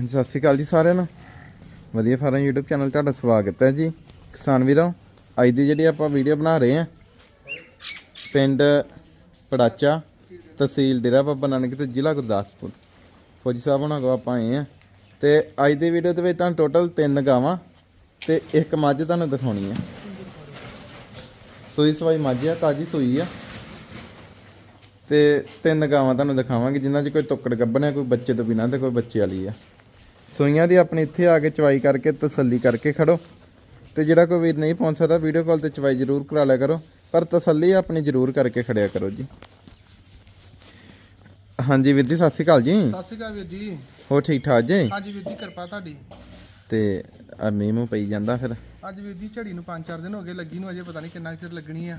ਹਾਂਜੀ, ਸਤਿ ਸ਼੍ਰੀ ਅਕਾਲ ਜੀ ਸਾਰਿਆਂ ਨੂੰ। ਵਧੀਆ ਫਾਰਮ YouTube ਚੈਨਲ ਤੁਹਾਡਾ ਸਵਾਗਤ ਹੈ ਜੀ। ਕਿਸਾਨ ਵੀਰੋ, ਅੱਜ ਦੀ ਜਿਹੜੀ ਆਪਾਂ ਵੀਡੀਓ ਬਣਾ ਰਹੇ ਹਾਂ, ਪਿੰਡ ਪੜਾਚਾ ਤਹਿਸੀਲ ਡੇਰਾ ਬਾਬਾ ਨਾਨਕ ਤੇ ਜ਼ਿਲ੍ਹਾ ਗੁਰਦਾਸਪੁਰ। ਫੌਜੀ ਸਾਹਿਬ ਉਹਨਾਂ ਕੋਲ ਆਪਾਂ ਆਏ ਹਾਂ ਤੇ ਅੱਜ ਦੀ ਵੀਡੀਓ ਦੇ ਵਿੱਚ ਤੁਹਾਨੂੰ ਟੋਟਲ ਤਿੰਨ ਗਾਵਾਂ ਤੇ ਇੱਕ ਮੱਝ ਤੁਹਾਨੂੰ ਦਿਖਾਉਣੀ ਹੈ। ਸੂਈ ਸਵਾਈ ਮੱਝ ਆ, ਤਾਜੀ ਸੂਈ ਆ। ਤੇ ਤਿੰਨ ਗਾਵਾਂ ਤੁਹਾਨੂੰ ਦਿਖਾਵਾਂਗੇ, ਜਿਨ੍ਹਾਂ 'ਚ ਕੋਈ ਟੁੱਕੜ ਆ ਕੋਈ ਬੱਚੇ ਤੋਂ ਬਿਨਾਂ ਤੇ ਕੋਈ ਬੱਚੇ ਵਾਲੀ ਆ। ਸੂਈਆਂ ਦੀ ਆਪਣੀ ਇੱਥੇ ਆ ਕੇ ਚਵਾਈ ਕਰਕੇ ਤਸੱਲੀ ਕਰਕੇ ਖੜੋ। ਤੇ ਜਿਹੜਾ ਕੋਈ ਵੀਰ ਨਹੀਂ ਪਹੁੰਚ ਸਕਦਾ ਵੀਡੀਓ ਕਾਲ ਤੇ ਚਵਾਈ ਜ਼ਰੂਰ ਕਰਾ ਲਿਆ ਕਰੋ। ਪਰ ਤਸੱਲੀ ਆਪਣੀ ਜ਼ਰੂਰ ਕਰਕੇ ਖੜਿਆ ਕਰੋ ਜੀ। ਹਾਂਜੀ ਵੀਰ ਜੀ ਸਤਿ ਸ਼੍ਰੀ ਅਕਾਲ ਜੀ। ਸਤਿ ਸ਼੍ਰੀ ਅਕਾਲ ਵੀਰ ਜੀ। ਹੋ ਠੀਕ ਠਾਕ ਜੀ? ਹਾਂਜੀ ਵੀਰ ਜੀ ਕਿਰਪਾ ਤੁਹਾਡੀ। ਤੇ ਆ ਮੀਂਹ ਮੂੰਹ ਪਈ ਜਾਂਦਾ ਫਿਰ। ਅੱਜ ਵੀਰ ਜੀ ਝੜੀ ਨੂੰ 5-4 ਦਿਨ ਹੋ ਗਏ ਲੱਗੀ ਨੂੰ ਅਜੇ ਪਤਾ ਨਹੀਂ ਕਿੰਨਾ ਚਿਰ ਲੱਗਣੀ ਆ।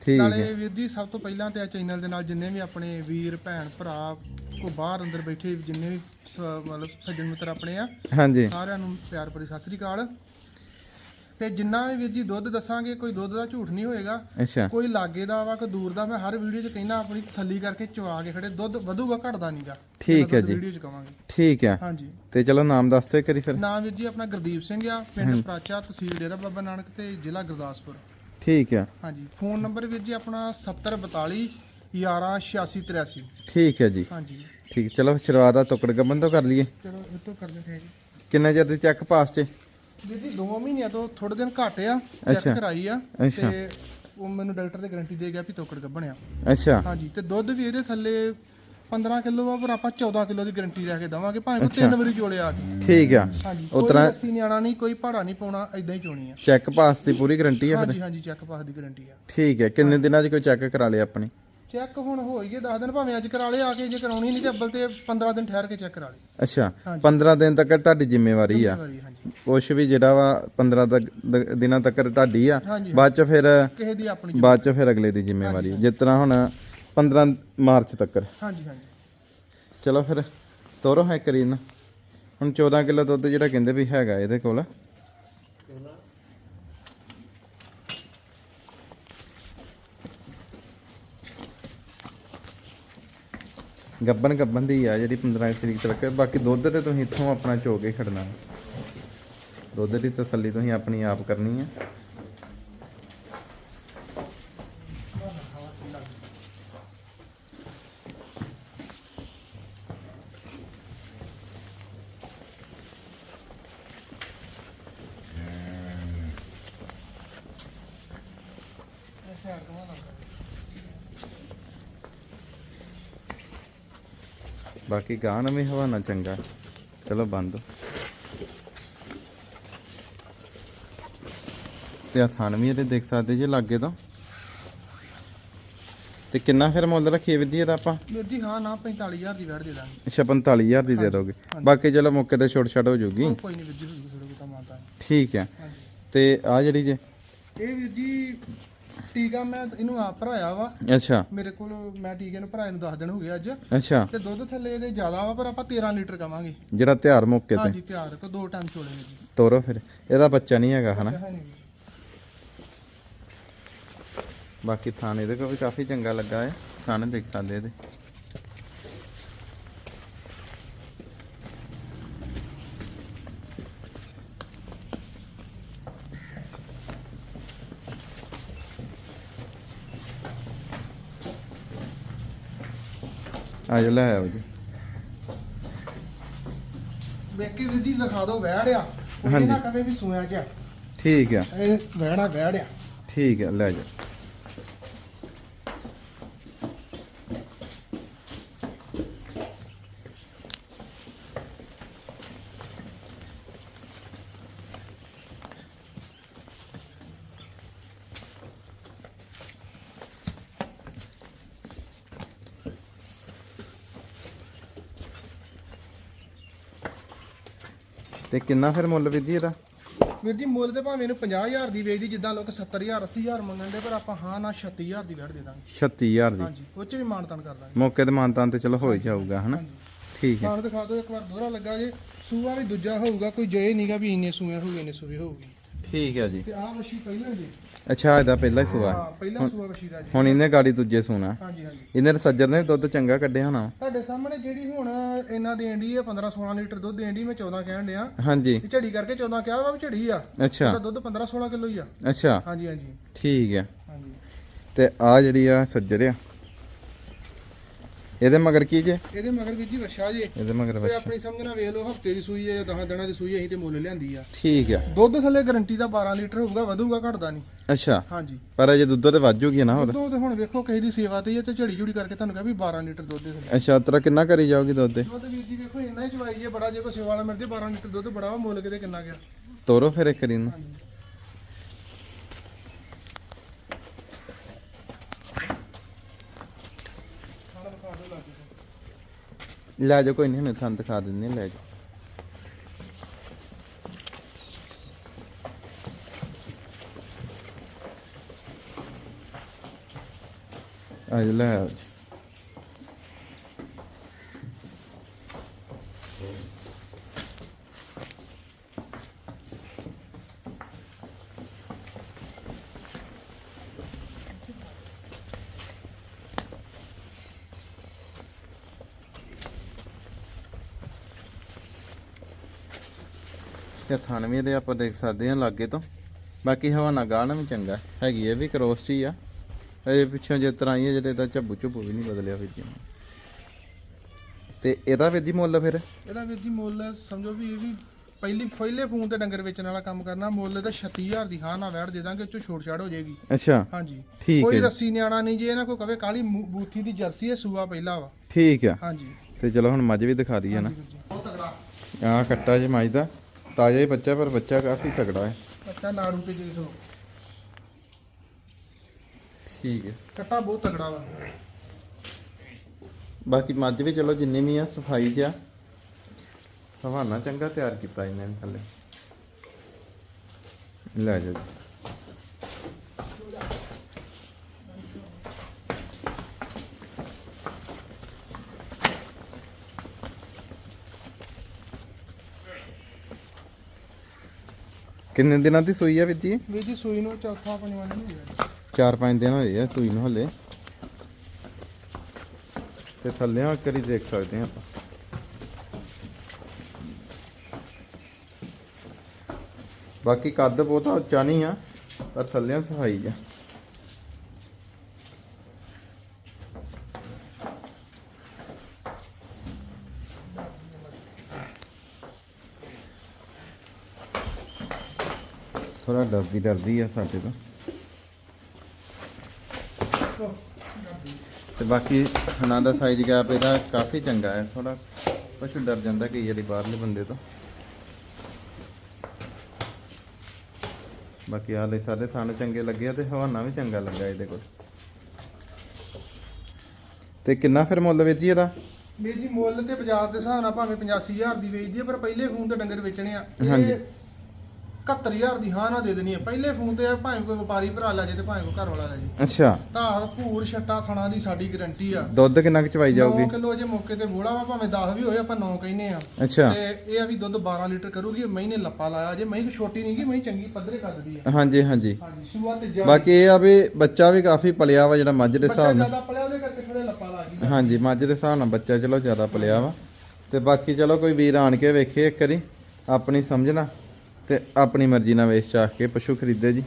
ਠੀਕ ਨਾਲੇ ਵੀਰ ਜੀ ਸਭ ਤੋਂ ਪਹਿਲਾਂ ਤੇ ਆ ਚੈਨਲ ਦੇ ਨਾਲ ਜਿੰਨੇ ਵੀ ਆਪਣੇ ਵੀਰ ਭੈਣ ਭਰਾ ਕੋ ਬਾਹਰ ਅੰਦਰ ਬੈਠੇ ਜਿੰਨੇ ਵੀ ਸ- ਮਤਲਬ ਸੱਜਣ ਮਿੱਤਰ ਆਪਣੇ ਆ ਹਾਂਜੀ। ਸਾਰਿਆਂ ਨੂੰ ਪਿਆਰ ਭਰੀ ਸਤਿ ਸ਼੍ਰੀ ਅਕਾਲ। ਤੇ ਜਿੰਨਾ ਵੀ ਵੀਰ ਜੀ ਦੁੱਧ ਦੱਸਾਂਗੇ ਕੋਈ ਦੁੱਧ ਦਾ ਝੂਠ ਨਹੀਂ ਹੋਏਗਾ। ਅੱਛਾ। ਕੋਈ ਲਾਗੇ ਦਾ ਵਾ ਕੋਈ ਦੂਰ ਦਾ ਮੈਂ ਹਰ ਵੀਡੀਓ 'ਚ ਕਹਿਣਾ ਆਪਣੀ ਤਸੱਲੀ ਕਰਕੇ ਚਵਾ ਕੇ ਖੜੇ। ਦੁੱਧ ਵਧੂਗਾ ਘਟਦਾ ਨਹੀਂਗਾ ਠੀਕ ਹੈ ਜੀ। ਵੀਡੀਓ 'ਚ ਕਵਾਂਗੇ। ਠੀਕ ਹੈ। ਹਾਂਜੀ। ਤੇ ਚਲੋ ਨਾਮ ਦੱਸ ਦਿਓ ਕਰੀ ਫਿਰ। ਨਾਮ ਵੀਰ ਜੀ ਆਪਣਾ ਗੁਰਦੀਪ ਸਿੰਘ ਆ ਪਿੰਡ ਪ੍ਰਾਚਾ ਤਹਿਸੀਲ ਡੇਰਾ ਬਾਬਾ ਨਾਨਕ ਤੇ ਜ਼ਿਲ੍ਹਾ ਗੁਰਦਾਸਪੁਰ। ਠੀਕ ਹੈ। ਹਾਂਜੀ। ਫੋਨ ਨੰਬਰ ਵੀਰ ਜੀ ਆਪਣਾ 7042 118683 ਠੀਕ ਹੈ ਜੀ। ਹਾਂਜੀ। ਠੀਕ ਚਲੋ ਸ਼ੁਰੂਆਤ ਆ ਟੁਕੜ ਗੱਬਨ ਤੋਂ ਕਰ ਲਈਏ। ਚਲੋ ਇਹ ਤੋਂ ਕਰਦੇ ਹਾਂ ਜੀ। ਕਿੰਨੇ ਚਿਰ ਦੀ ਚੈੱਕ ਪਾਸ ਚ? ਵੀਰ ਜੀ 2 ਮਹੀਨਿਆਂ ਤੋਂ ਥੋੜੇ ਦਿਨ ਘੱਟ ਆ ਅੱਛਾ। ਚੈੱਕ ਕਰਾਈ ਆ ਅੱਛਾ। ਤੇ ਉਹ ਮੈਨੂੰ ਡਾਕਟਰ ਦੇ ਗਾਰੰਟੀ ਦੇ ਗਿਆ ਵੀ ਤੋਕੜ ਗੱਭਣਿਆ ਅੱਛਾ। ਹਾਂਜੀ ਤੇ ਦੁੱਧ ਵੀ ਇਹਦੇ ਥੱਲੇ 15 ਕਿਲੋ ਆ ਪਰ ਆਪਾਂ 14 ਕਿਲੋ ਦੀ ਗਾਰੰਟੀ ਲੈ ਕੇ ਦਵਾਂਗੇ ਭਾਵੇਂ ਕੋ ਤਿੰਨ ਵਾਰੀ ਜੋੜਿਆ ਆ ਕੇ। ਠੀਕ ਆ। ਹਾਂਜੀ ਉਤਰਾ- ਕੋਈ ਅਸੀਂ ਨਿਆਣਾ ਨਹੀਂ ਕੋਈ ਭਾੜਾ ਨਹੀਂ ਪਾਉਣਾ ਐਦਾਂ ਹੀ ਚੋਣੀ ਆ। ਚੈੱਕ ਪਾਸ ਦੀ ਪੂਰੀ ਗਾਰੰਟੀ ਆ ਫਿਰ? ਹਾਂਜੀ ਹਾਂਜੀ ਚੈੱਕ ਪਾਸ ਦੀ ਗਾਰੰਟੀ ਆ। ਠੀਕ ਹੈ ਕਿੰਨੇ ਦਿਨਾਂ ਚ ਕੋਈ ਚੈੱਕ ਕਰਾ ਲਿਆ ਆਪਣੀ? ਚੈੱਕ ਹੁਣ ਹੋ ਹੀ ਗਏ 10 ਦਿਨ ਭਾਵੇਂ ਅੱਜ ਕਰਾ ਲਿਆ ਆ ਕੇ ਜੇ ਕਰਾਉਣੀ ਨਹੀਂ ਤੇ ਅੱਬਲ ਤੇ 15 ਦਿਨ ਠਹਿਰ ਕੇ ਚੈੱਕ ਕਰਾ ਲਈ ਅੱਛਾ। ਹਾਂਜੀ। 15 ਦਿਨ ਤੱਕ ਤੁਹਾਡੀ ਜ਼ਿੰਮੇਵਾਰੀ ਆ। ਵਾਰੀ ਹਾਂਜੀ। ਕੁਛ ਵੀ ਜਿਹੜਾ ਵਾ 15 ਤੱਕ ਦ- ਦਿਨਾਂ ਤੱਕ ਤੁਹਾਡੀ ਆ ਹਾਂਜੀ। ਬਾਅਦ ਚ ਫਿਰ ਕਿਸੇ ਦੀ ਆਪਣੀ ਬਾਅਦ ਚ ਫਿਰ ਅਗਲੇ ਦੀ ਜ਼ਿੰਮੇਵਾਰੀ। ਜਿਸ ਤਰ੍ਹਾਂ ਹੁਣ 15 ਮਾਰਚ ਤੱਕ। ਹਾਂਜੀ ਹਾਂਜੀ। ਚਲੋ ਫਿਰ ਤੋਰੋ ਹੈ ਕਰੀ ਨਾ ਹੁਣ 14 ਕਿਲੋ ਦੁੱਧ ਜਿਹੜਾ ਕਹਿੰਦੇ ਵੀ ਹੈਗਾ ਇਹਦੇ ਕੋਲ। ਗੱਬਨ ਗੱਬਨ ਦੀ ਆ ਜਿਹੜੀ 15 ਤਰੀਕ ਤੱਕ। ਬਾਕੀ ਦੁੱਧ ਤੇ ਤੁਸੀਂ ਇੱਥੋਂ ਆਪਣਾ ਚੋ ਕੇ ਖੜਨਾ। ਦੁੱਧ ਦੀ ਤਸੱਲੀ ਤੁਸੀਂ ਆਪਣੀ ਆਪ ਕਰਨੀ ਹੈ ਬਾਕੀ ਗਾਂ ਵੀ ਹਵਾਨਾ ਚੰਗਾ। ਚਲੋ ਬੰਦ। ਤੇ ਆ ਥਣ ਵੀ ਇਹਦੇ ਦੇਖ ਸਕਦੇ ਜੇ ਲਾਗੇ ਤੋਂ। ਤੇ ਕਿੰਨਾ ਫਿਰ ਮੁੱਲ ਰੱਖੀਏ ਵਿਧੀ ਇਹਦਾ ਆਪਾਂ? ਵੀਰ ਜੀ ਹਾਂ ਨਾ 45000 ਦੀ ਵੈਟ ਦੇ ਦਾਂਗੇ। ਅੱਛਾ 45000 ਦੀ ਦੇ ਦੋਗੇ। ਬਾਕੀ ਚਲੋ ਮੌਕੇ ਤੇ ਛੋਟ ਛੱਡ ਹੋ ਜੂਗੀ। ਕੋਈ ਨਹੀਂ ਵੀਰ ਜੀ ਥੋੜਾ ਬਹੁਤਾ ਮਾਨਤਾ ਠੀਕ ਹੈ। ਤੇ ਆ ਜਿਹੜੀ ਜੇ? ਇਹ ਵੀਰ ਜੀ ਟੀਕਾ ਮੈਂ ਇਹਨੂੰ ਆਪ ਭਰਾਇਆ ਵਾ। ਅੱਛਾ। ਮੇਰੇ ਕੋਲ ਮੈਂ ਟੀਕੇ ਨੂੰ ਭਰਾਏ ਨੂੰ 10 ਦਿਨ ਹੋ ਗਏ ਅੱਜ। ਅੱਛਾ। ਤੇ ਦੁੱਧ ਥੱਲੇ ਇਹਦੇ ਜ਼ਿਆਦਾ ਵਾ ਪਰ ਆਪਾਂ 13 ਲੀਟਰ ਕਵਾਂਗੇ। ਜਿਹੜਾ ਤਿਉਹਾਰ ਮੌਕੇ ਤੇ। ਹਾਂਜੀ ਤਿਆਰ ਕੋ ਦੋ ਟਾਈਮ ਚੋਲੇ ਨੇ ਜੀ ਤੋਰੋ ਫਿਰ। ਇਹਦਾ ਬੱਚਾ ਨਹੀਂ ਹੈਗਾ ਹਨਾ ਹੈ ਨਹੀਂ ਬਾਕੀ ਥਾਣ ਇਹਦੇ ਵੀ ਕਾਫੀ ਚੰਗਾ ਲੱਗਾ ਹੈ ਥਾਣ ਦੇਖ ਸਕਦੇ ਇਹਦੇ। ਆ ਜਾ ਲੈ ਆਓ ਜੀ। ਵੇਖੀ ਵੀਰ ਜੀ ਦਿਖਾ ਦਿਓ ਵੈੜ ਆ। ਇਹ ਨਾ ਕਵੇ ਵੀ ਸੂਇਆ ਚ ਆ। ਠੀਕ ਆ। ਇਹ ਵੈੜਾ ਵੈੜ ਆ। ਠੀਕ ਆ ਲੈ ਜਾ। ਤੇ ਕਿੰਨਾ ਫਿਰ ਮੁੱਲ ਵਿਧੀ ਇਹਦਾ? ਵੀਰ ਜੀ ਮੁੱਲ ਤੇ ਭਾਵੇਂ ਇਹਨੂੰ 50000 ਦੀ ਵੇਚਦੀ ਜਿੱਦਾਂ ਲੋਕ 70000 80000 ਮੰਗਣ ਦੇ ਪਰ ਆਪਾਂ ਹਾਂ ਨਾ 36000 ਦੀ ਵੈੜ ਦੇ ਦਾਂਗੇ। 36000 ਦੀ? ਹਾਂਜੀ ਉਹ ਚ ਵੀ ਮਾਨਤਨ ਕਰ ਦਾਂਗੇ। ਮੌਕੇ ਤੇ ਮਾਨਤਾਨ ਤੇ ਚਲੋ ਹੋ ਹੀ ਜਾਊਗਾ ਹਨਾ? ਠੀਕ ਹੈ। ਨਾਲ ਦਿਖਾ ਦਿਓ ਇੱਕ ਵਾਰ ਦੋਹਰਾ ਲੱਗਾ ਜੇ ਸੂਆ ਵੀ ਦੂਜਾ ਹੋਊਗਾ ਕੋਈ ਜੇ ਨਹੀਂਗਾ ਵੀ ਇੰਨੇ ਸੂਏ ਹੋਊਗੇ ਇੰਨੇ ਸੂਏ ਹੋਊਗੀ। ਠੀਕ ਹੈ ਜੀ। ਤੇ ਆਹ ਵਸ਼ੀ ਪਹਿਲਾਂ ਜੀ। ਅੱਛਾ ਇਹਦਾ ਪਹਿਲਾ ਹੀ ਸੂਆ। ਹਾਂ ਪਹਿਲਾ ਸੂਆ ਵਸ਼ੀ ਦਾ ਜੀ। ਹੁਣ ਇਹਨੇ ਗਾੜੀ ਦੂਜੇ ਸੂਣਾ। ਹਾਂਜੀ ਹਾਂਜੀ। ਇਹਨੇ ਸੱਜਰ ਨੇ ਦੁੱਧ ਚੰਗਾ ਕੱਢਿਆ ਹੋਣਾ। ਤੁਹਾਡੇ ਸਾਹਮਣੇ ਜਿਹੜੀ ਹੁਣ ਇਹਨਾਂ ਦੀ ਐਂਡੀ ਹੈ 15 16 ਲੀਟਰ ਦੁੱਧ ਐਂਡੀ ਮੈਂ 14 ਕਹਿਣ ਡਿਆ। ਹਾਂਜੀ। ਇਹ ਝੜੀ ਕਰਕੇ 14 ਕਿਹਾ ਵਾ ਵੀ ਝੜੀ ਆ। ਅੱਛਾ। ਉਹਦਾ ਦੁੱਧ 15 16 ਕਿਲੋ ਹੀ ਆ। ਅੱਛਾ। ਹਾਂਜੀ ਹਾਂਜੀ। ਠੀਕ ਹੈ ਹਾਂਜੀ। ਤੇ ਆ ਜਿਹੜੀ ਆ ਸੱਜਰ ਆ ਇਹਦੇ ਮਗਰ ਕੀ ਜੇ? ਇਹਦੇ ਮਗਰ ਵੀ ਜੀ ਵਛਾ ਜੇ। ਇਹਦੇ ਮਗਰ ਤੇ ਬੱਚਾ ਆਪਣੀ ਸਮਝਣਾ ਵੇਖ ਲਓ ਹਫ਼ਤੇ ਦੀ ਸੂਈ ਹੈ ਜਾਂ 10 ਦਿਨਾਂ ਦੀ ਸੂਈ ਹੈ, ਅਸੀਂ ਤੇ ਮੁੱਲ ਲਿਆਂਦੀ ਆ। ਠੀਕ ਆ। ਦੁੱਧ ਥੱਲੇ ਗਾਰੰਟੀ ਦਾ 12 ਲੀਟਰ ਹੋਊਗਾ ਵਧੂਗਾ ਘਟਦਾ ਨਹੀਂ। ਅੱਛਾ। ਹਾਂਜੀ। ਪਰ ਅਜੇ ਦੁੱਧ ਤੇ ਵੱਜੂਗੀ ਨਾ ਹੋਰ। ਉਦੋਂ ਤੇ ਹੁਣ ਵੇਖੋ ਕਿਸੇ ਦੀ ਸੇਵਾ ਤੇ ਹੀ ਆ ਤੇ ਝੜੀ ਝੁੜੀ ਕਰਕੇ ਤੁਹਾਨੂੰ ਕਹਾਂ ਵੀ 12 ਲੀਟਰ ਦੁੱਧ ਦੇ ਥੱਲੇ। ਅੱਛਾ ਤੇਰਾ ਕਿੰਨਾ ਕਰੀ ਜਾਊਗੀ ਦੁੱਧ ਦੇ ਦੁੱਧ ਵੀਰ ਜੀ ਵੇਖੋ ਇੰਨਾ ਹੀ ਚਵਾਈ ਜੇ ਬੜਾ ਜੇ ਕੋਈ ਸੇਵਾ ਵਾਲਾ ਮਿਲ ਜੇ 12 ਲੀਟਰ ਦੁੱਧ ਬੜਾ ਵਾ ਮੁੱਲ ਕਿਤੇ ਕਿੰਨਾ ਗਿਆ। ਤੋਰੋ ਫਿਰ ਇੱਕ ਰੀ ਨੂੰ ਹਾਂਜੀ ਖਾਣਾ ਖਾ ਦੋ ਲੱਗ ਗਿਆ ਲੈ ਜਾਓ ਕੋਈ ਨਹੀਂ ਮੈਂ ਤੁਹਾਨੂੰ ਦਿਖਾ ਦਿੰਦੇ ਹਾਂ, ਲੈ ਜਾ ਅੱਜ ਲੈ ਆਓ ਜੀ। ਤੇ ਥਾਨਵੇਂ ਦੇ ਆਪਾਂ ਦੇਖ ਸਕਦੇ ਹਾਂ ਲਾਗੇ ਤੋਂ। ਬਾਕੀ ਹਵਾਨਾ ਗਾਣਾ ਵੀ ਚੰਗਾ। ਹੈਗੀ ਇਹ ਵੀ ਕਰੋਸਟ ਆ। ਇਹ ਪਿੱਛੋਂ ਜੇ ਤਰ੍ਹਾਂ ਹੀ ਜਿਹੜੇ ਦਾ ਝੱਬੂ ਝੁੱਬੂ ਵੀ ਨਹੀਂ ਬਦਲਿਆ ਫਿਰ ਜੀ। ਤੇ ਇਹਦਾ ਵੀ ਜੀ ਮੁੱਲ ਫਿਰ? ਇਹਦਾ ਵੀਰ ਜੀ ਮੁੱਲ ਸਮਝੋ ਵੀ ਇਹ ਵੀ ਪਹਿਲੀ ਪਹਿਲੇ ਫੋਨ ਤੇ ਡੰਗਰ ਵੇਚਣ ਵਾਲਾ ਕੰਮ ਕਰਨਾ ਮੁੱਲ ਇਹਦਾ 36000 ਦੀ ਹਾਂ ਨਾ ਵੈੜ ਦੇ ਦਾਂਗੇ ਉਹ ਚੋਂ ਛੋਟ ਛਾੜ ਹੋ ਜਾਏਗੀ। ਅੱਛਾ। ਹਾਂਜੀ। ਠੀਕ ਕੋਈ ਹੈ ਜੀ। ਰੱਸੀ ਨਿਆਣਾ ਨਹੀਂ ਜੇ ਇਹਨਾਂ ਕੋ ਕਵੇ ਕਾਲੀ ਬੂਥੀ ਦੀ ਜਰਸੀ ਹੈ ਸੂਆ ਪਹਿਲਾ ਵਾ। ਠੀਕ ਆ। ਹਾਂਜੀ। ਤੇ ਚਲੋ ਹੁਣ ਮੱਝ ਵੀ ਦਿਖਾ ਦਈਏ ਨਾ। ਵੀਰ ਬਹੁਤ ਤਗੜਾ ਕੱਟਾ ਜੀ ਮੱਝ ਦਾ। ਤਾਜ਼ਾ ਹੀ ਬੱਚਾ ਪਰ ਬੱਚਾ ਕਾਫੀ ਤਗੜਾ ਹੈ। ਕੱਟਾ ਨਾੜੂ ਤੇ ਜੀ ਦੇਖੋ ਠੀਕ ਹੈ। ਕੱਟਾ ਬਹੁਤ ਤਗੜਾ ਵਾ। ਬਾਕੀ ਮੱਝ ਵੀ ਚਲੋ ਜਿੰਨੀ ਵੀ ਆ ਸਫ਼ਾਈ ਜਿਆ। ਹਵਾਨਾ ਚੰਗਾ ਤਿਆਰ ਕੀਤਾ ਇਹਨਾਂ ਨੇ ਥੱਲੇ। ਲੈ ਜਾਓ ਜੀ। ਕਿੰਨੇ ਦਿਨਾਂ ਦੀ ਸੂਈ ਆ ਵੀਰ ਜੀ? ਵੀਰ ਜੀ ਸੂਈ ਨੂੰ ਚੌਥਾ ਪੰਜਵਾਂ ਦਿਨ ਹੋ ਗਿਆ ਚਾਰ ਪੰਜ ਦਿਨ ਹੋਏ ਆ ਸੂਈ ਨੂੰ ਹਲੇ। ਤੇ ਥੱਲੇ ਆ ਕਰੀ ਦੇਖ ਸਕਦੇ ਆ ਆਪਾਂ। ਬਾਕੀ ਕੱਦ ਬਹੁਤਾ ਉੱਚਾ ਨਹੀਂ ਆ ਪਰ ਥੱਲੇ ਸਫ਼ਾਈ ਆ। ਥੋੜਾ ਡਰਦੀ ਡਰਦੀ ਆ ਸਾਡੇ ਤੋਂ। ਤੇ ਬਾਕੀ ਹਨਾ ਦਾ ਸਾਈਜ਼ ਗੈਪ ਇਹਦਾ ਕਾਫੀ ਚੰਗਾ ਹੈ ਥੋੜਾ ਕੁਛ ਡਰ ਜਾਂਦਾ ਕਈ ਵਾਰੀ ਬਾਹਰਲੇ ਬੰਦੇ ਤੋਂ। ਬਾਕੀ ਆਲੇ ਸਾਰੇ ਥਣ ਚੰਗੇ ਲੱਗੇ ਆ ਤੇ ਹਵਾਨਾ ਵੀ ਚੰਗਾ ਲੱਗਾ ਇਹਦੇ ਕੋਲ। ਤੇ ਕਿੰਨਾ ਫਿਰ ਮੁੱਲ ਵੇਚੀ ਇਹਦਾ? ਵੀਰ ਜੀ ਮੁੱਲ ਤੇ ਬਾਜ਼ਾਰ ਦੇ ਹਿਸਾਬ ਨਾਲ ਭਾਵੇਂ 85000 ਦੀ ਵੇਚਦੀ ਹੈ ਪਰ ਪਹਿਲੇ ਫੋਨ ਤੇ ਡੰਗਰ ਵੇਚਣੇ ਆ। ਇਹ। 71000 ਦੀ ਹਾਂ ਨਾ ਦੇ ਦੇਣੀ ਹੈ ਪਹਿਲੇ ਫੋਨ ਤੇ ਆ, ਭਾਵੇਂ ਕੋਈ ਵਪਾਰੀ ਭਰਾ ਲੈ ਜੇ ਤੇ ਭਾਵੇਂ ਕੋਈ ਘਰ ਵਾਲਾ ਲੈ ਜੇ ਅੱਛਾ। ਤਾਂ ਭੂਰ ਛੱਟਾ ਥਣਾ ਦੀ ਸਾਡੀ ਗਾਰੰਟੀ ਆ। ਦੁੱਧ ਕਿੰਨਾ ਕੁ ਚਵਾਈ ਜਾਊਗੀ? 9 ਕਿਲੋ ਜੇ ਮੌਕੇ ਤੇ ਬੋਲਾ ਵਾ ਭਾਵੇਂ 10 ਵੀ ਹੋਏ ਆਪਾਂ 9 ਕਹਿੰਨੇ ਆ। ਅੱਛਾ। ਤੇ ਇਹ ਆ ਵੀ ਦੁੱਧ 12 ਲੀਟਰ ਕਰੂਗੀ ਮਹੀਨੇ ਲੱਪਾ ਲਾਇਆ। ਜੇ ਮਹੀਂ ਛੋਟੀ ਨਹੀਂ ਗੀ ਮਹੀਂ ਚੰਗੀ ਪੱਧਰੇ ਕੱਦਦੀ ਆ। ਹਾਂਜੀ ਹਾਂਜੀ। ਹਾਂਜੀ ਸੂਆ ਤੇ ਜਾ ਬਾਕੀ ਇਹ ਆ ਵੀ ਬੱਚਾ ਵੀ ਕਾਫੀ ਪਲਿਆ ਵਾ ਜਿਹੜਾ ਮੱਝ ਦੇ ਹਿਸਾਬ ਨਾਲ। ਜ਼ਿਆਦਾ ਪਲਿਆ ਉਹਦੇ ਕਰਕੇ ਥੋੜੇ ਲੱਪਾ ਲਾ ਗਈ। ਹਾਂਜੀ ਮੱਝ ਦੇ ਹਿਸਾਬ ਨਾਲ ਬੱਚਾ ਚਲੋ ਜ਼ਿਆਦਾ ਪਲਿਆ ਵਾ। ਤੇ ਬਾਕੀ ਚਲੋ ਕੋਈ ਵੀਰ ਆਣ ਕੇ ਵੇਖੇ ਇੱਕ ਵਾਰੀ ਆਪਣੀ ਸਮਝਣਾ ਤੇ ਆਪਣੀ ਮਰਜ਼ੀ ਨਾਲ ਵੇਚ ਚਾਖ ਕੇ ਪਸ਼ੂ ਖਰੀਦੇ ਜੀ।